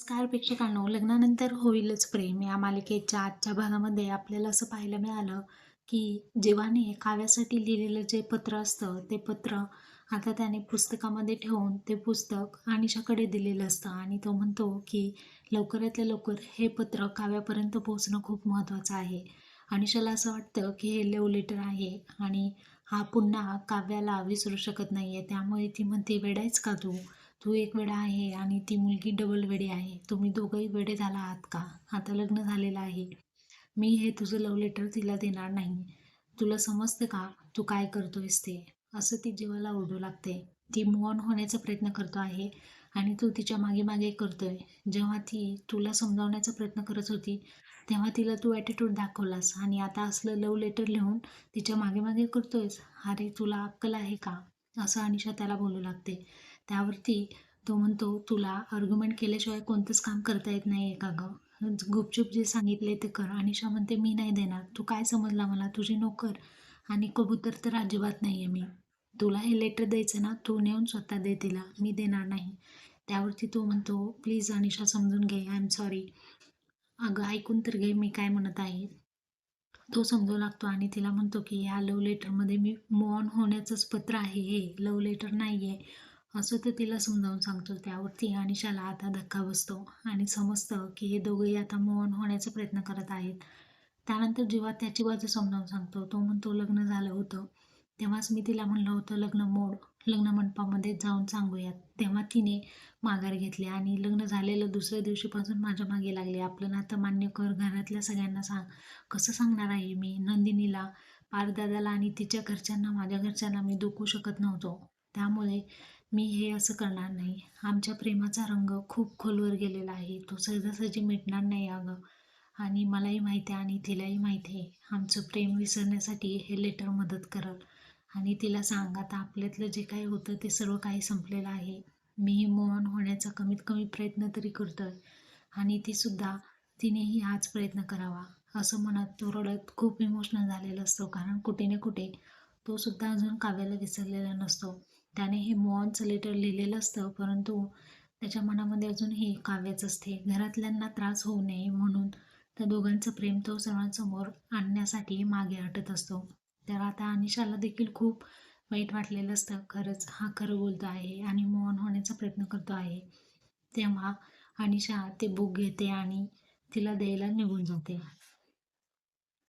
नमस्कार प्रेक्षकांनो लग्नानंतर होईलच प्रेम. या मालिकेच्या आजच्या भागामध्ये आपल्याला असं पाहायला मिळालं की जीवाने काव्यासाठी लिहिलेलं जे पत्र असतं ते पत्र आता त्याने पुस्तकामध्ये ठेवून ते पुस्तक अनिशाकडे दिलेलं असतं आणि तो म्हणतो की लवकरातल्या लवकर हे पत्र काव्यापर्यंत पोहोचणं खूप महत्त्वाचं आहे. अनिशाला असं वाटतं की हे लव लेटर आहे आणि हा पुन्हा काव्याला विसरू शकत नाही आहे त्यामुळे ती म्हणते वेडायच का तू? तू एक वेडा आहे आणि ती मुलगी डबल वेडी आहे. तुम्ही दोघंही वेडे झाला आहात का? आता लग्न झालेलं आहे. मी हे तुझं लव लेटर तिला देणार नाही. तुला समजतं का? तू काय करतोयस ते? असं ती जीवाला ओढू लागते. ती मोहन होण्याचा प्रयत्न करतो आहे आणि तू तिच्यामागे मागे करतोय. जेव्हा ती तुला समजावण्याचा प्रयत्न करत होती तेव्हा तिला तू ॲटिट्यूड दाखवलास आणि आता असलं लव लेटर लिहून तिच्यामागे मागे करतोयस. अरे तुला अक्कल आहे का? असं अनिशा त्याला बोलू लागते. त्यावरती तो म्हणतो तुला आर्ग्युमेंट केल्याशिवाय कोणतंच काम करता येत नाही आहे का गं? गुपचूप जे सांगितले ते कर. अनिशा म्हणते मी नाही देणार. तू काय समजला मला? तुझी नोकर आणि कबूतर तर अजिबात नाही आहे मी. तुला हे लेटर द्यायचं ना तू नेऊन स्वतः दे तिला. मी देणार नाही. त्यावरती तो म्हणतो प्लीज अनिशा समजून घे. आय एम सॉरी अगं ऐकून तर घे मी काय म्हणत आहे. तो समजू लागतो आणि तिला म्हणतो की ह्या लव लेटरमध्ये मी मौन होण्याचंच पत्र आहे हे. लव लेटर नाही आहे असं ते तिला समजावून सांगतो त्यावरती अनिशाला आता धक्का बसतो. आणि समजतं की हे दोघंही आता मौन होण्याचा प्रयत्न करत आहेत. त्यानंतर जेव्हा त्याची बाजू समजावून सांगतो तो म्हणतो लग्न झालं होतं. तेव्हाच मी तिला म्हणलं होतं लग्न मोड लग्न मंडपामध्ये जाऊन सांगूयात. तेव्हा तिने माघार घेतली आणि लग्न झालेलं दुसऱ्या दिवशीपासून माझ्या मागे लागले. आपलं नातं मान्य कर घरातल्या सगळ्यांना सांग. कसं सांगणार आहे मी? नंदिनीला पारदादाला आणि तिच्या घरच्यांना माझ्या घरच्यांना मी दुखू शकत नव्हतो. त्यामुळे मी हे असं करणार नाही. आमच्या प्रेमाचा रंग खूप खोलवर गेलेला आहे. तो सहजासहजी मिटणार नाही अगं. आणि मलाही माहिती आहे आणि तिलाही माहिती आहे. आमचं प्रेम विसरण्यासाठी हे लेटर मदत करल. आणि तिला सांग आता आपल्यातलं जे काही होतं ते सर्व काही संपलेलं आहे. मीही मौन होण्याचा कमीत कमी प्रयत्न तरी करतोय. आणि तीसुद्धा तिनेही हाच प्रयत्न करावा. असं म्हणत तो रडत खूप इमोशनल झालेला असतो. कारण कुठे ना कुठे तो सुद्धा अजून काव्याला विसरलेला नसतो. त्याने हे मॉनचं लेटर लिहिलेलं असतं परंतु त्याच्या मनामध्ये अजूनही काव्यच असते. घरातल्यांना त्रास होऊ नये म्हणून त्या दोघांचं प्रेम तो सर्वांसमोर आणण्यासाठी मागे हटत असतो. तर आता अनिशाला देखील खूप वाईट वाटलेलं असतं. खरंच हा खरं बोलतो आहे आणि मौन होण्याचा प्रयत्न करतो आहे. तेव्हा अनिशा ते बुक घेते आणि तिला द्यायला निघून जाते.